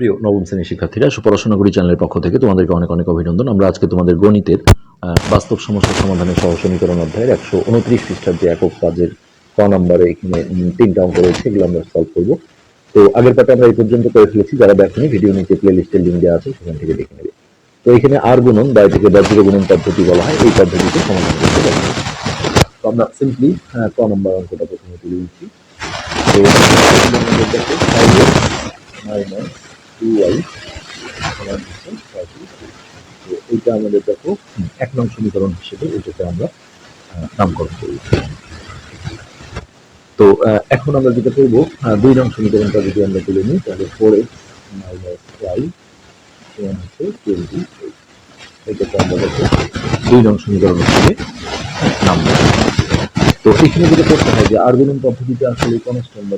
প্রিয় নবম শ্রেণির শিক্ষার্থীরা সুপড়াশোনা করি চ্যানেলের পক্ষ থেকে তোমাদেরকে অনেক অনেক অভিনন্দন। আমরা আজকে তোমাদের গণিতের বাস্তব সমস্যা সমাধানের সহ সমীকরণ অধ্যায়ের একশো উনত্রিশ যে একক কাজের ক নম্বরে এখানে তিনটা অঙ্ক রয়েছে, এগুলো আমরা সলভ করব। তো আগের পাতে আমরা এই পর্যন্ত করে ফেলেছি, যারা দেখেনি, ভিডিও নিচে প্লে লিস্টের লিঙ্ক দেওয়া আছে, সেখান থেকে দেখে নেবে। তো এখানে আর গুণন বা এটাকে ব্যাপক গুণন পদ্ধতি বলা হয়, এই পদ্ধতিতে সমাধান করতে পারব তো আমরা সিম্পলি ক নম্বর অঙ্কটা প্রথমে তুলে দিচ্ছি। তো টু। তো এইটা আমাদের দেখো এক নং সমীকরণ হিসেবে এটাকে আমরা নামকরণ করি তো এখন আমরা যেটা করব দুই নং সমীকরণটা যদি আমরা তুলে নিই তাহলে four X minus Y twenty এটাকে আমরা দেখো দুই নং সমীকরণ হিসেবে নাম দেবো। তো এখানে যেটা করতে হয় যে আর্গুমেন্ট পদ্ধতিতে আসলে কনস্ট্যান্ট বা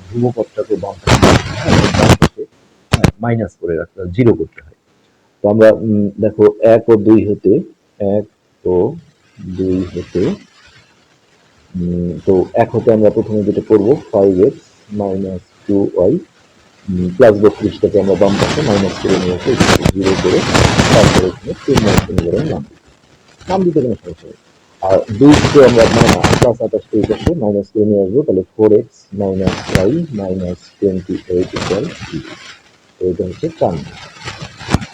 বাম হ্যাঁ, বাম মাইনাস করে রাখতে হয় জিরো করতে হয়। তো আমরা দেখো এক ও দুই হতে এক ও দুই হতে তো এক হতে আমরা প্রথমে যেটা করব five X minus two Y plus বত্রিশটাকে আমরা বাম পাশে মাইনাস করে নিয়ে এসে জিরো করে তারপরে তিন মাস সমীকরণ নাম। নাম দিতে কোনো সমস্যা নেই। আর দুইকে আমরা মাইনাস প্লাস আঠাশ এই পাশে মাইনাস করে নিয়ে আসব, তাহলে four X minus Y minus twenty eight equal এটা হচ্ছে চার।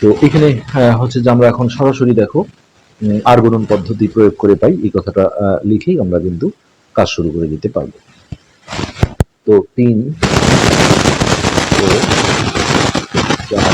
তো এখানে হচ্ছে যে আমরা এখন সরাসরি দেখো উম, আর পদ্ধতি প্রয়োগ করে পাই এই কথাটা লিখেই আমরা কিন্তু কাজ শুরু করে দিতে পারব তো তিন চার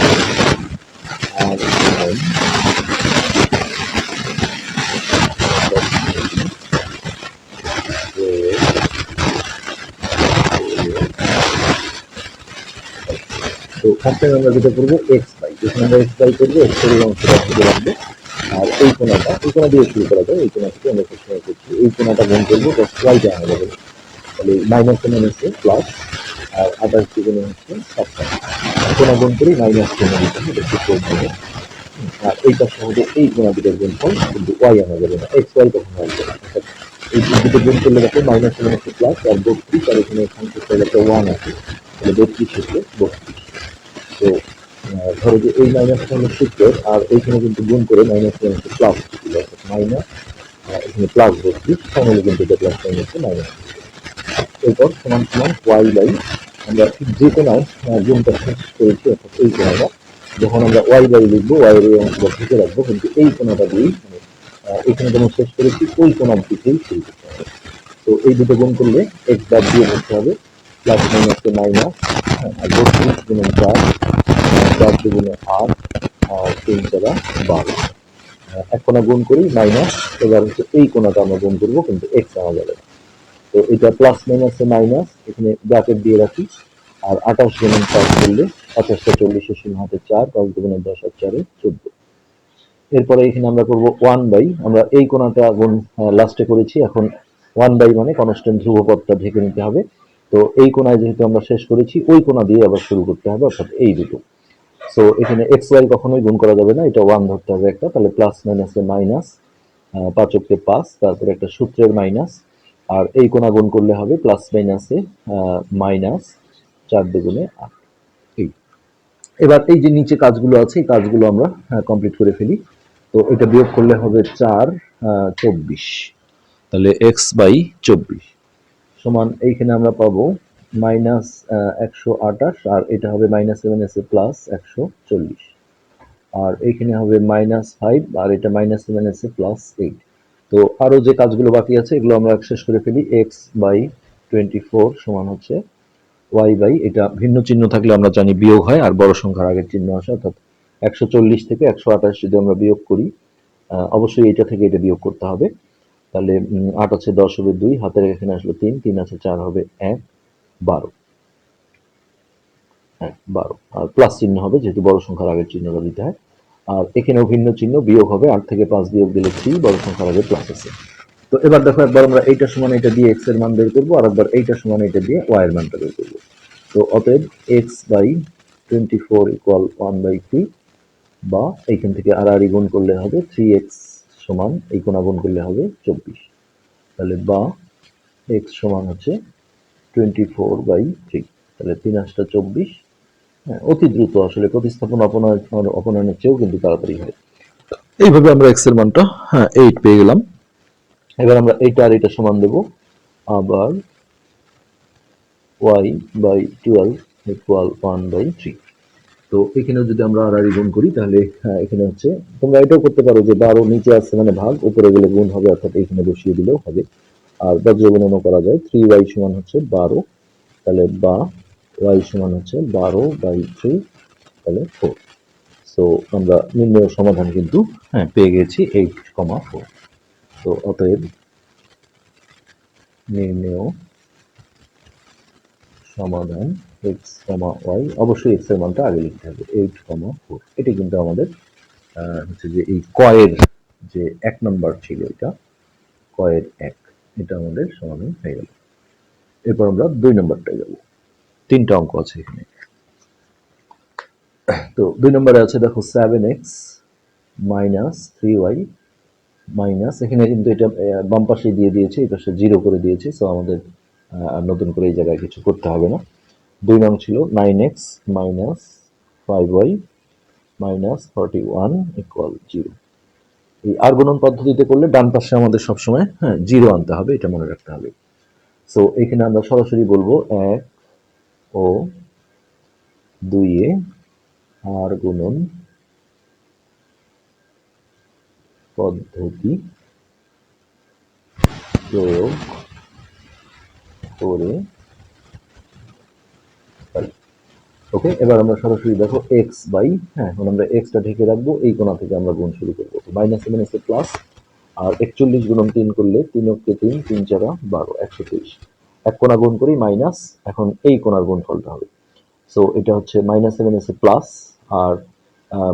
তো ফার্স্ট টাইম আমরা যেটা করব এক্স বাই যখন আমরা এক্স বাই করব এক্স অংশটা থেকে রাখব। আর এই কোনাটা এই কোনা দিয়ে শুরু করা যায়, এই কোনা থেকে আমরা সবসময় করছি, এই কোনাটা গুণ করব দশ ওয়াইটা আনা যাবে। তাহলে মাইনাস কোনা হচ্ছে প্লাস আর আঠাশ দ্বিগুণে হচ্ছে সাতটা কোনা গুণ করি মাইনাস কোনা দিতে হবে একটু কম হবে। আর এইটার সঙ্গে এই কোনা দুটোর গুণ ফল কিন্তু ওয়াই আনা যাবে না। এক্স ওয়াই কখনো আসবে না এই দুটো গুণ করলে দেখো মাইনাস কোনা হচ্ছে প্লাস আর বত্রিশ, আর এখানে সংখ্যা একটা ওয়ান আছে তাহলে বত্রিশ হচ্ছে বত্রিশ। ধরো যে এই মাইনাসটা হলো সূত্র আর এইখানে কিন্তু গুণ করে মাইনাস হচ্ছে প্লাস ছিল মাইনাস এখানে প্লাস বত্রিশ ফাইনালি কিন্তু এটা প্লাস হচ্ছে মাইনাস এরপর সমান সমান ওয়াই বাই আমরা ঠিক যে কোনায় আহ, গুণটা শেষ করেছি অর্থাৎ এই কোনাটা যখন আমরা ওয়াই বাই লিখব ওয়াই এই অংশটা ঢুকে রাখব কিন্তু এই কোনাটা দিয়েই মানে, এখানে যেমন শেষ করেছি ওই কোনার দিকেই শুরু করতে হবে। তো এই দুটো গুণ করলে এক্স বাদ দিয়ে করতে হবে প্লাস মাইনাসে মাইনাস আর বত্রিশ গুণন চার। চার দুগুণে আট আর তিন চারা বারো। এক গুণ করি মাইনাস এবার হচ্ছে এই কোনাটা আমরা গুণ করব, কিন্তু এক্স আনা যাবে তো এটা প্লাস মাইনাসে মাইনাস এখানে ব্র্যাকেট দিয়ে রাখি, আর আঠাশ গুণন চার করলে আঠাশটা চল্লিশের শূন্য হাতে চার পাঁচ দুগুণের দশ আর চারে চোদ্দ। এরপরে এখানে আমরা করব ওয়ান বাই আমরা এই কোনাটা গুণ লাস্টে করেছি, এখন ওয়ান বাই মানে কনস্ট্যান্ট ধ্রুবপদটা ঢেকে নিতে হবে। তো এই কোনায় যেহেতু আমরা শেষ করেছি, ওই কোনা দিয়ে আবার শুরু করতে হবে, অর্থাৎ এই দুটো। সো এখানে এক্স ওয়াই কখনোই গুণ করা যাবে না। এটা ওয়ান ধরতে হবে একটা, তাহলে প্লাস মাইনাসে মাইনাস পাঁচককে পাঁচ তারপরে একটা সূত্রের মাইনাস আর এই কোনা গুণ করলে হবে প্লাস মাইনাসে মাইনাস চার দুগুণে আট। এই। এবার এই যে নিচে কাজগুলো আছে, এই কাজগুলো আমরা কমপ্লিট করে ফেলি। তো এটা বিয়োগ করলে হবে চার চব্বিশ। তাহলে এক্স বাই চব্বিশ। সমান এইখানে আমরা পাবো মাইনাস একশো আঠাশ, আর এটা হবে মাইনাস সেভেন এসে প্লাস একশো চল্লিশ। আর এইখানে হবে মাইনাস ফাইভ, আর এটা মাইনাস সেভেন এসে প্লাস এইট। তো আরও যে কাজগুলো বাকি আছে, এগুলো আমরা শেষ করে ফেলি। এক্স বাই টোয়েন্টি ফোর সমান হচ্ছে ওয়াই বাই, এটা ভিন্ন চিহ্ন থাকলে আমরা জানি বিয়োগ হয়, আর বড় সংখ্যার আগের চিহ্ন আসে, অর্থাৎ একশো চল্লিশ থেকে একশো আঠাশ যদি আমরা বিয়োগ করি অবশ্যই এটা থেকে এটা বিয়োগ করতে হবে। তাহলে আট আছে দশ হবে দুই, হাতের এখানে আসলো তিন তিন আছে চার হবে এক। বারো। হ্যাঁ বারো। আর প্লাস চিহ্ন হবে, যেহেতু বড় সংখ্যার আগের চিহ্নটা দিতে হয়। আর এখানেও ভিন্ন চিহ্ন, বিয়োগ হবে আট থেকে পাঁচ বিয়োগ দিলে থ্রি, বড় সংখ্যার আগে প্লাস আছে। তো এবার দেখো একবার আমরা এইটা সমান এটা দিয়ে এক্সের মান বের করব, আর একবার এইটা সমান এটা দিয়ে ওয়াই এর মানটা বের করব। তো অতএব X by twenty four equal one by three বা এইখান থেকে আর আর গুণ করলে হবে থ্রি এক্স সমান, এই কোনা গুণ করলে হবে চব্বিশ। তাহলে বা এক্স সমান হচ্ছে টোয়েন্টি ফোর বাই থ্রি তাহলে তিন আটটা চব্বিশ। হ্যাঁ অতি দ্রুত আসলে প্রতিস্থাপন অপনয়ন অপনয়নের চেয়েও কিন্তু তাড়াতাড়ি হয়। এইভাবে আমরা এক্সের মানটা হ্যাঁ এইট পেয়ে গেলাম। এবার আমরা এইটা আর এটা সমান দেব। আবার Y by twelve equal one by three তো এখানেও যদি আমরা আর গুণ করি তাহলে হ্যাঁ, এখানে হচ্ছে তোমরা এটাও করতে পারো যে বারো নিচে আসছে মানে ভাগ উপরে গেলে গুণ হবে অর্থাৎ এখানে বসিয়ে দিলেও হবে। আর বজ্র গুণনও করা যায়। থ্রি ওয়াই সমান হচ্ছে বারো। তাহলে বা ওয়াই সমান হচ্ছে বারো বাই থ্রি তাহলে ফোর সো আমরা নির্ণয় সমাধান কিন্তু হ্যাঁ পেয়ে গেছি এইট কমা ফোর তো অতএব নির্ণয় সমাধান এক্স কমা ওয়াই অবশ্যই এক্সের মানটা আগে লিখতে হবে এইট কমা ফোর এটা কিন্তু আমাদের হচ্ছে যে এই কয়ের যে এক নম্বর ছিল এটা কয়ের এক। এটা আমাদের সমাধান হয়ে গেল। এরপর আমরা দুই নম্বরটায় যাব। তিনটা অঙ্ক আছে এখানে। তো দুই নম্বরে আছে দেখো seven X minus three Y minus এখানে কিন্তু এটা আহ, বাম পাশে দিয়ে দিয়েছে এই পাশে জিরো করে দিয়েছে সো আমাদের আর নতুন করে এই জায়গায় কিছু করতে হবে না। দুই নং ছিল nine X minus five Y minus forty one equal zero এই আর পদ্ধতিতে করলে ডান পাশে আমাদের সবসময় হ্যাঁ জিরো আনতে হবে, এটা মনে রাখতে হবে। সো এখানে আমরা সরাসরি বলব এক, ও দুইয়ে আর গুণন পদ্ধতি প্রয়োগ করে ওকে এবার আমরা সরাসরি দেখো এক্স বাই হ্যাঁ এখন আমরা এক্সটা ঢেকে রাখব, এই কোণা থেকে আমরা গুণ শুরু করব। মাইনাস মাইনাসে প্লাস আর একচল্লিশ গুণন তিন করলে তিন অক্ষে তিন তিন চারা বারো, একশো তেইশ এক কোণা গুণ করি মাইনাস এখন এই কোণার গুণ ফলটা হবে। সো এটা হচ্ছে মাইনাস সেভেন এসে প্লাস আর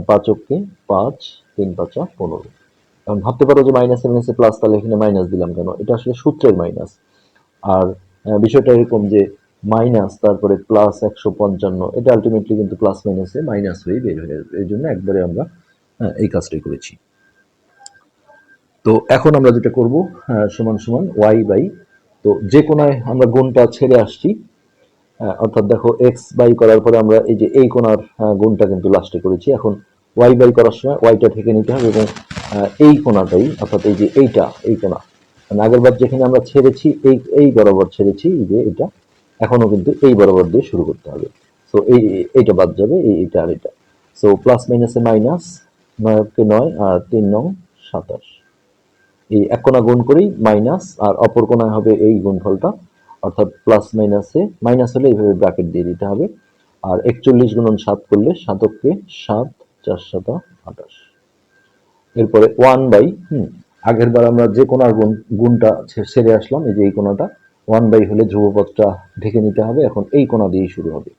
পাঁচ অক্ষে পাঁচ, তিন পাঁচা পনেরো। এখন ভাবতে পারো যে মাইনাস সেভেন এসে প্লাস তাহলে এখানে মাইনাস দিলাম কেন? এটা আসলে সূত্রের মাইনাস আর বিষয়টা এরকম যে মাইনাস তারপরে প্লাস একশো পঞ্চান্ন এটা আলটিমেটলি কিন্তু প্লাস মাইনাসে মাইনাস হয়ে বের হয়ে এই জন্য একবারে আমরা হ্যাঁ, এই কাজটাই করেছি। তো এখন আমরা যেটা করব আহ, সমান সমান ওয়াই বাই তো যে কোনায় আমরা গুণটা ছেড়ে আসছি আহ, অর্থাৎ দেখো এক্স বাই করার পরে আমরা এই যে এই কোনার গুণটা কিন্তু লাস্টে করেছি। এখন ওয়াই বাই করার সময় ওয়াইটা থেকে নিতে হবে এবং এই কোনাটাই অর্থাৎ এই যে এইটা এই কোনা মানে আগের বার যেখানে আমরা ছেড়েছি এই এই বরাবর ছেড়েছি এই যে এটা এখনও কিন্তু এই বরাবর দিয়ে শুরু করতে হবে। সো এই, এইটা বাদ যাবে, এই, এইটা আর এটা সো প্লাস মাইনাসে মাইনাস নয়কে নয় আর তিন নং সাতাশ। এই এক কোণা গুণ করেই মাইনাস আর অপর কোণায় হবে এই গুণফলটা। অর্থাৎ প্লাস মাইনাসে মাইনাস হলে এইভাবে ব্র্যাকেট দিয়ে দিতে হবে। আর একচল্লিশ গুণন সাত করলে সাতককে সাত, চার সাতা, আঠাশ। এরপরে ওয়ান বাই হুম, আগের বার আমরা যে কোনার গুণ, গুণটা ছে- সেরে আসলাম, এই যে এই কোনাটা ওয়ান বাই হলে ধ্রুবপদটা ঢেকে নিতে হবে, এখন এই কোণা দিয়েই শুরু হবে।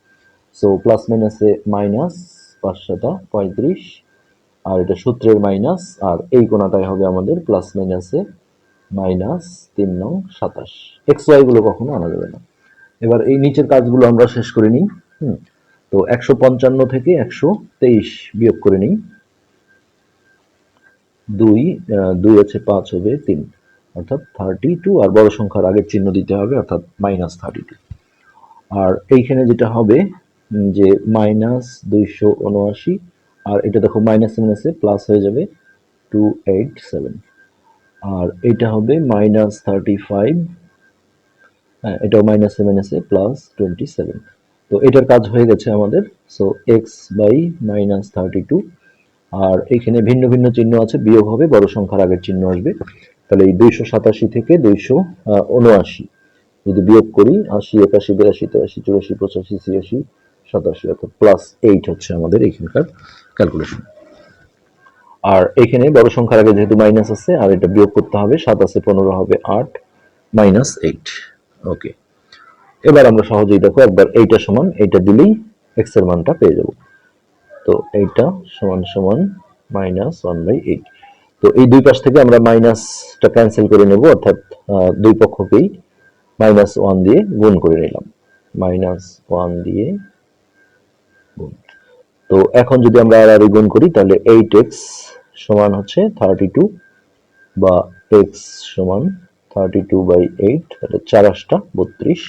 সো প্লাস মাইনাসে মাইনাস পাঁচ সাতা পঁয়ত্রিশ, আর এটা সূত্রের মাইনাস আর এই কোণাটাই হবে আমাদের প্লাস মাইনাসে মাইনাস তিন নং সাতাশ। এক্স ওয়াইগুলো কখনো আনা যাবে না। এবার এই নিচের কাজগুলো আমরা শেষ করে নিই, হুম। তো একশো পঞ্চান্ন থেকে একশো তেইশ বিয়োগ করে নিই। দুই দুই আছে পাঁচ হবে তিন। অর্থাৎ থার্টি টু আর বড় সংখ্যার আগের চিহ্ন দিতে হবে, অর্থাৎ মাইনাস থার্টি টু আর এইখানে যেটা হবে যে মাইনাস দুইশো উনআশি, আর এটা দেখো মাইনাস মাইনাসে প্লাস হয়ে যাবে টু এইট সেভেন আর এটা হবে মাইনাস থার্টি ফাইভ হ্যাঁ এটাও মাইনাস মাইনাসে প্লাস টোয়েন্টি সেভেন তো এটার কাজ হয়ে গেছে আমাদের so X by minus thirty two আর এখানে ভিন্ন ভিন্ন চিহ্ন আছে, বিয়োগ হবে, বড় সংখ্যার আগের চিহ্ন আসবে। তাহলে এই দুইশো সাতাশি থেকে দুইশো উনআশি। যদি বিয়োগ করি, আশি, একাশি, বিরাশি, তেরাশি, চুরাশি, পঁচাশি, ছিয়াশি, সাতাশি, অর্থাৎ প্লাস এইট হচ্ছে আমাদের এখানকার ক্যালকুলেশন আর এখানে বড় সংখ্যার আগে যেহেতু মাইনাস আছে, আর এটা বিয়োগ করতে হবে, সাত আছে পনেরো হবে আট মাইনাস এইট ওকে এবার আমরা সহজেই দেখো, একবার এইটা সমান, এইটা দিলেই এক্সের মানটা পেয়ে যাব। তো এইটা সমান সমান মাইনাস ওয়ান বাই এইট তো এই দুই পাশ থেকে আমরা মাইনাসটা ক্যান্সেল করে নেব অর্থাৎ দুই পক্ষকেই মাইনাস ওয়ান দিয়ে গুণ করে নিলাম। মাইনাস ওয়ান দিয়ে গুণ। তো এখন যদি আমরা আর আর গুণ করি তাহলে এইট এক্স সমান হচ্ছে থার্টি টু বা এক্স সমান থার্টি টু বাই এইট তাহলে চার আটটা বত্রিশ।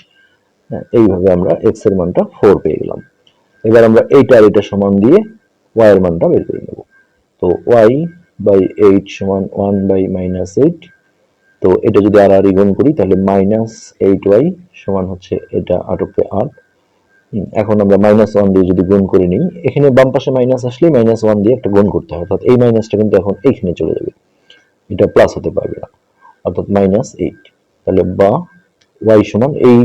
হ্যাঁ, এইভাবে আমরা এক্সের মানটা ফোর পেয়ে গেলাম। এবার আমরা এইটা আর এটা সমান দিয়ে ওয়াই এর মানটা বের করে নেব। তো ওয়াই বাই এইট সমান ওয়ান বাই মাইনাস এইট তো এটা যদি আর আর গুণ করি, তাহলে মাইনাস এইট ওয়াই সমান হচ্ছে এটা আটকে আট। এখন আমরা মাইনাস ওয়ান দিয়ে যদি গুণ করে নিই, এখানে বাম পাশে মাইনাস আসলে মাইনাস ওয়ান দিয়ে একটা গুণ করতে হয়, অর্থাৎ এই মাইনাসটা কিন্তু এখন এইখানে চলে যাবে। এটা প্লাস হতে পারবে না, অর্থাৎ মাইনাস এইট তাহলে বা ওয়াই সমান এই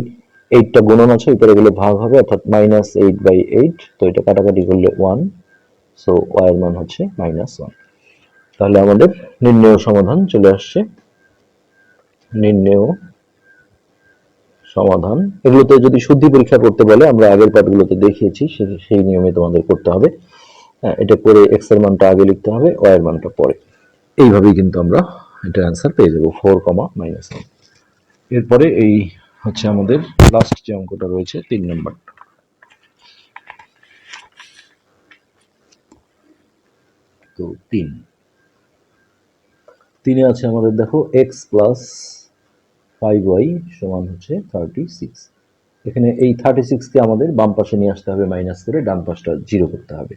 এইটটা গুণন আছে, উপরে গেলে ভাগ হবে, অর্থাৎ মাইনাস এইট বাই এইট তো এটা কাটাকাটি করলে ওয়ান সো ওয়াই এর মান হচ্ছে মাইনাস ওয়ান তাহলে আমাদের নির্ণয় সমাধান চলে আসছে। নির্ণয় সমাধান। এগুলোতে যদি শুদ্ধি পরীক্ষা করতে বলে আমরা আগের পাঠগুলোতে দেখিয়েছি সেই নিয়মে তোমাদের করতে হবে। হ্যাঁ, এটা করে এক্সের মানটা আগে লিখতে হবে ওয়াই এর মানটা পরে। এইভাবেই কিন্তু আমরা এটা অ্যান্সার পেয়ে যাব ফোর কমা মাইনাস ওয়ান এরপরে এই হচ্ছে আমাদের লাস্ট যে অঙ্কটা রয়েছে তিন নম্বরটা তো তিন। তিনে আছে আমাদের দেখো এক্স প্লাস ফাইভ ওয়াই সমান হচ্ছে থার্টি সিক্স এখানে এই থার্টি সিক্সকে আমাদের বাম পাশে নিয়ে আসতে হবে মাইনাস করে ডান পাশটা জিরো করতে হবে।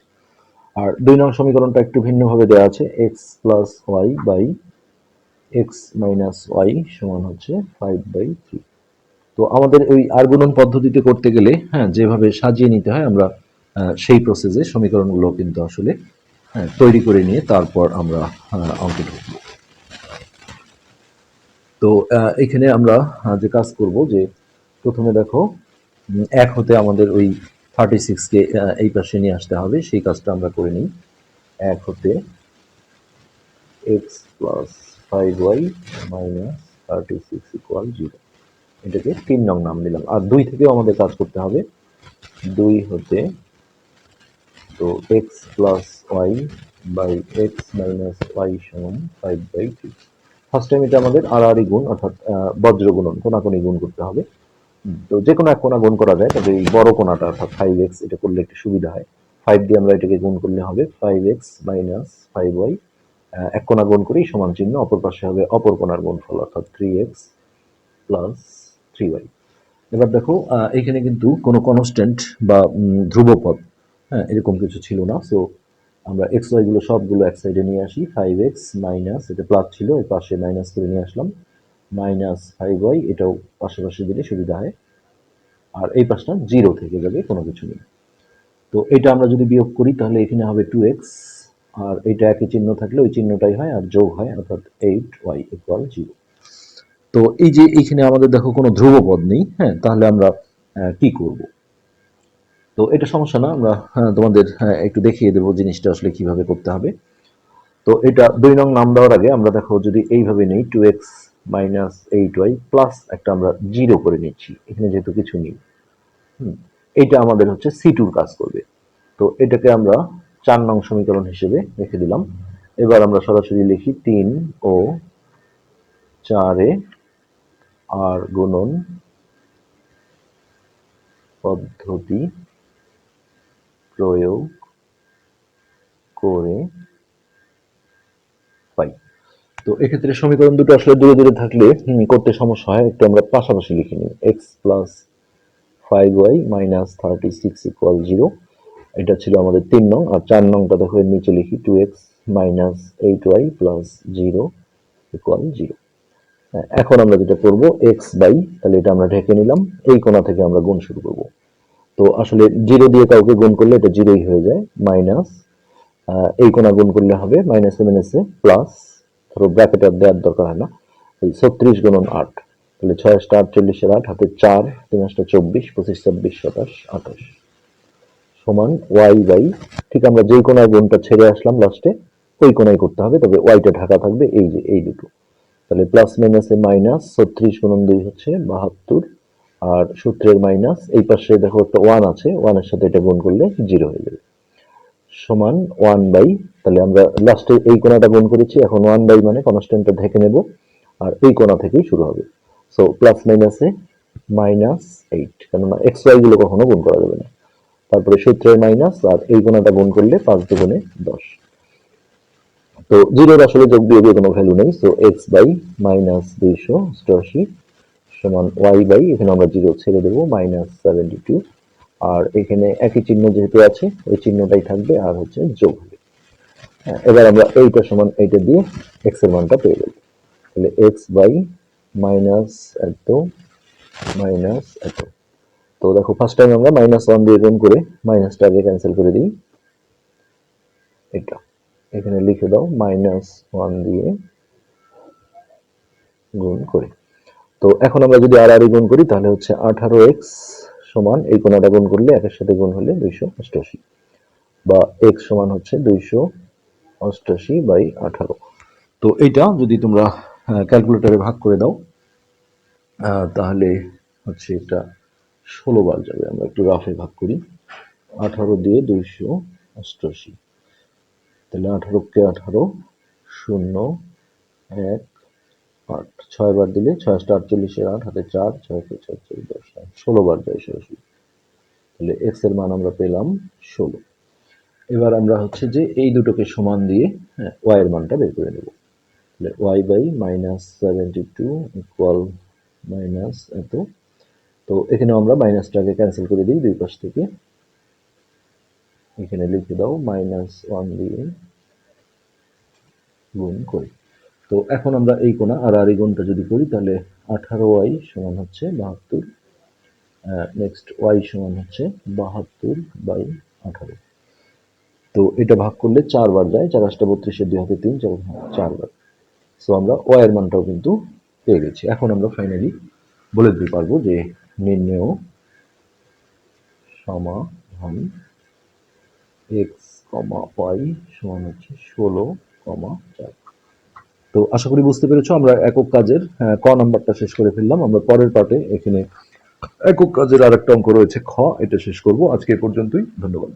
আর দুই নং সমীকরণটা একটু ভিন্নভাবে দেওয়া আছে X plus Y by X minus Y সমান হচ্ছে ফাইভ বাই থ্রি তো আমাদের ওই আর্গুণন পদ্ধতিতে করতে গেলে হ্যাঁ যেভাবে সাজিয়ে নিতে হয় আমরা সেই প্রসেসে সমীকরণগুলো কিন্তু আসলে হ্যাঁ, তৈরি করে নিয়ে তারপর আমরা অঙ্কে ঢুকবো। তো এখানে আমরা যে কাজ করব যে প্রথমে দেখো এক হতে আমাদের ওই থার্টি সিক্সকে এই পাশে নিয়ে আসতে হবে, সেই কাজটা আমরা করে নিই। এক হতে X plus five Y minus thirty six equal zero এটাকে তিন নং নাম দিলাম। আর দুই থেকেও আমাদের কাজ করতে হবে। দুই হতে তো X plus Y by X minus Y সমান five by three first time এটা আমাদের আড়াআড়ি গুণ অর্থাৎ বজ্র গুণন কোনাকুনি গুণ করতে হবে। তো যে কোনো এক কোনা গুণ করা যায় তবে এই বড় কোনাটা অর্থাৎ ফাইভ এক্স এটা করলে একটু সুবিধা হয়। ফাইভ দিয়ে আমরা এটাকে গুণ করলে হবে five X minus five Y এক কোনা গুণ করেই সমান চিহ্ন অপর পাশে হবে অপর কোনার গুণফল অর্থাৎ three X plus three Y এবার দেখো এখানে কিন্তু কোনো কনস্ট্যান্ট বা ধ্রুবপদ হ্যাঁ এরকম কিছু ছিল না। সো আমরা এক্স ওয়াই গুলো সবগুলো এক সাইডে নিয়ে আসি ফাইভ এক্স মাইনাস এটা প্লাস ছিল এর পাশে মাইনাস করে নিয়ে আসলাম। মাইনাস ফাইভ ওয়াই এটাও পাশাপাশি দিলে সুবিধা হয়। আর এই পাশটা জিরো থেকে যাবে, কোনো কিছু নেই। তো এটা আমরা যদি বিয়োগ করি, তাহলে এখানে হবে টু এক্স আর এটা একই চিহ্ন থাকলে ওই চিহ্নটাই হয়, আর যোগ হয়, অর্থাৎ এইট ওয়াই ইকুয়াল জিরো তো এই যে এখানে আমাদের দেখো কোনো ধ্রুবপদ নেই হ্যাঁ তাহলে আমরা কি করব? তো এটা সমস্যা না আমরা হ্যাঁ, তোমাদের হ্যাঁ, একটু দেখিয়ে দেবো জিনিসটা আসলে কীভাবে করতে হবে। তো এটা দুই নং নাম দেওয়ার আগে আমরা দেখো যদি এইভাবে নেই two X minus eight Y plus একটা আমরা জিরো করে নিচ্ছি এখানে যেহেতু কিছু নেই। এটা আমাদের হচ্ছে সি টুর কাজ করবে। তো এটাকে আমরা চার নং সমীকরণ হিসেবে রেখে দিলাম। এবার আমরা সরাসরি লিখি তিন ও চারে আর গুণন পদ্ধতি প্রয়োগ করে পাই। তো এক্ষেত্রে সমীকরণ দুটো আসলে দূরে দূরে থাকলে করতে সমস্যা হয়। একটু আমরা পাশাপাশি লিখে নিই। X plus five Y minus thirty six equal zero এটা ছিল আমাদের তিন নং। আর চার নংটা দেখো, এর নিচে লিখি two X minus eight Y plus zero equal zero এখন আমরা যেটা করব এক্স বাই তাহলে এটা আমরা ঢেকে নিলাম। এই কোণা থেকে আমরা গুণ শুরু করব। তো আসলে জিরো দিয়ে কাউকে গুণ করলে এটা জিরোই হয়ে যায় মাইনাস এই কোণা গুণ করলে হবে মাইনাসে মাইনাসে প্লাস ধরো ব্র্যাকেট আর দেওয়ার দরকার হয় না এই ছত্রিশ গুণন আট, তাহলে ছয় আটটা আটচল্লিশের আট, হাতে চার, তিন আটটা চব্বিশ, পঁচিশ, ছাব্বিশ, সাতাশ, আঠাশ, সমান ওয়াই বাই ঠিক আমরা যেই কোনায় গুণটা ছেড়ে আসলাম লাস্টে ওই কোনায় করতে হবে, তবে ওয়াইটা ঢাকা থাকবে এই যে, এই দুটো, তাহলে প্লাস মাইনাসে মাইনাস ছত্রিশ গুণন দুই হচ্ছে বাহাত্তর আর সূত্রের মাইনাস এই পাশে দেখো একটা ওয়ান আছে ওয়ানের সাথে এটা গুণ করলে জিরো হয়ে যাবে। সমান ওয়ান বাই তাহলে আমরা লাস্টে এই কোণাটা গুণ করেছি, এখন ওয়ান বাই মানে কনস্ট্যান্টটা ঢেকে নেব, আর এই কোণা থেকেই শুরু হবে। সো প্লাস মাইনাসে মাইনাস এইট কেননা এক্স ওয়াই গুলো কখনো গুণ করা যাবে না। তারপরে সূত্রের মাইনাস আর এই কোণাটা গুণ করলে পাঁচ দুগুণে দশ। তো জিরোর আসলে যোগ বিয়োগের কোনো ভ্যালু নেই সো এক্স বাই মাইনাস দুইশো অষ্টআশি সমান ওয়াই বাই এখানে আমরা জিরো ছেড়ে দেবো মাইনাস সেভেন্টি টু আর এখানে একই চিহ্ন যেহেতু আছে ওই চিহ্নটাই থাকবে আর হচ্ছে যোগ হবে। হ্যাঁ, এবার আমরা এইটা সমান এইটা দিয়ে এক্সের মানটা পেয়ে গেল তাহলে এক্স বাই মাইনাস এত মাইনাস এত। তো দেখো ফার্স্ট টাইম আমরা মাইনাস ওয়ান দিয়ে গুণ করে মাইনাসটা আগে ক্যান্সেল করে দিই। এটা এখানে লিখে দাও মাইনাস ওয়ান দিয়ে গুণ করে। তো এখন আমরা যদি আর আর গুণ করি, তাহলে হচ্ছে আঠারো এক্স সমান এই কোণাটা গুণ করলে একের সাথে গুণ হলে দুইশো অষ্টআশি। বা এক্স সমান হচ্ছে দুইশো অষ্টআশি বাই আঠারো। তো এইটা যদি তোমরা ক্যালকুলেটরে ভাগ করে দাও তাহলে হচ্ছে এটা ষোলো বার যাবে। আমরা একটু রাফে ভাগ করি। আঠারো দিয়ে দুইশো অষ্টআশি। তাহলে আঠারোকে আঠারো, শূন্য, এক আট ছয় বার দিলে ছয় আটটা আটচল্লিশের আট হাতে চার ছয় কে ছয় চল্লিশ দশ আট ষোলো বার যায় সরাসরি তাহলে এক্সের মান আমরা পেলাম ষোলো। এবার আমরা হচ্ছে যে এই দুটোকে সমান দিয়ে হ্যাঁ ওয়াই এর মানটা বের করে নেব। তাহলে Y by minus seventy two equal minus এত। তো এখানে আমরা মাইনাসটাকে ক্যান্সেল করে দিই দুই পাশ থেকে। এখানে লিখে দাও মাইনাস ওয়ান দিয়ে গুণ করি। তো এখন আমরা এই কোণা আর আর গুণটা যদি করি, তাহলে আঠারো ওয়াই সমান হচ্ছে বাহাত্তর নেক্সট ওয়াই সমান হচ্ছে বাহাত্তর বাই আঠারো। তো এটা ভাগ করলে চারবার যায়, চার আটটা বত্রিশের দুই হাতে তিন, চার চারবার। সো আমরা ওয়াই এর মানটাও কিন্তু পেয়ে গেছি। এখন আমরা ফাইনালি বলে দিতে পারব যে নির্ণেয় সমাধান এক্স কমা ওয়াই সমান হচ্ছে ষোলো কমা চার। তো আশা করি বুঝতে পেরেছ, আমরা একক কাজের ক নাম্বারটা শেষ করে ফেললাম। আমরা পরের পার্টে এখানে একক কাজের আরেকটা অঙ্ক রয়েছে, খ, এটা শেষ করব। আজকে পর্যন্তই, ধন্যবাদ।